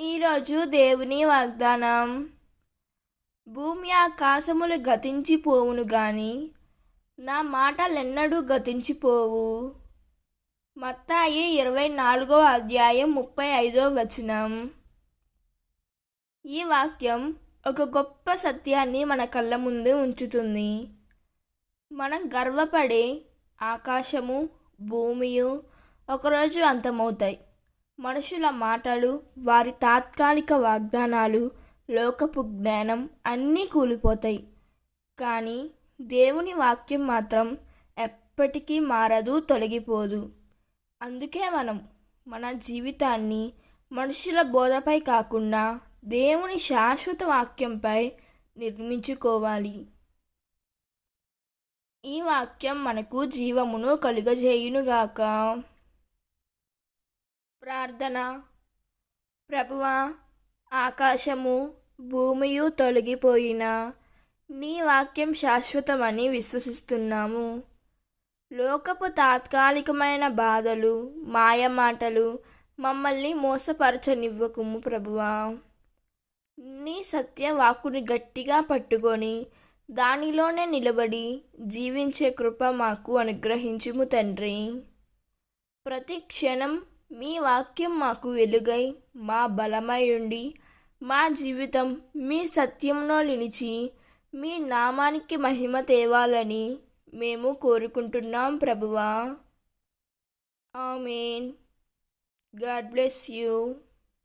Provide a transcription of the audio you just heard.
ఈరోజు దేవుని వాగ్దానం. భూమి ఆకాశములు గతించిపోవును గాని నా మాటలెన్నడూ గతించిపోవు. మత్తాయి ఇరవై నాలుగో అధ్యాయం ముప్పై ఐదో వచనం. ఈ వాక్యం ఒక గొప్ప సత్యాన్ని మన కళ్ళ ముందు ఉంచుతుంది. మనం గర్వపడే ఆకాశము భూమియు ఒకరోజు అంతమవుతాయి. మనుషుల మాటలు వారి తాత్కాలిక వాగ్దానాలు లోకపు జ్ఞానం అన్నీ కూలిపోతాయి. కానీ దేవుని వాక్యం మాత్రం ఎప్పటికీ మారదు తొలగిపోదు. అందుకే మనం మన జీవితాన్ని మనుషుల బోధపై కాకుండా దేవుని శాశ్వత వాక్యంపై నిర్మించుకోవాలి. ఈ వాక్యం మనకు జీవమును కలుగజేయునుగాక. ప్రార్థన. ప్రభువా ఆకాశము భూమియు తొలగిపోయిన. నీ వాక్యం శాశ్వతమని విశ్వసిస్తున్నాము. లోకపు తాత్కాలికమైన బాధలు మాయమాటలు మమ్మల్ని మోసపరచనివ్వకుము ప్రభువా. నీ సత్య వాక్కుని గట్టిగా పట్టుకొని దానిలోనే నిలబడి జీవించే కృప మాకు అనుగ్రహించుము తండ్రి. ప్రతి క్షణం మీ వాక్యం మాకు వెలుగై మా బలమై ఉండి మా జీవితం మీ సత్యంలో నిలిచి మీ నామానికి మహిమ తేవాలని మేము కోరుకుంటున్నాం ప్రభువా. ఆమెన్. God bless you.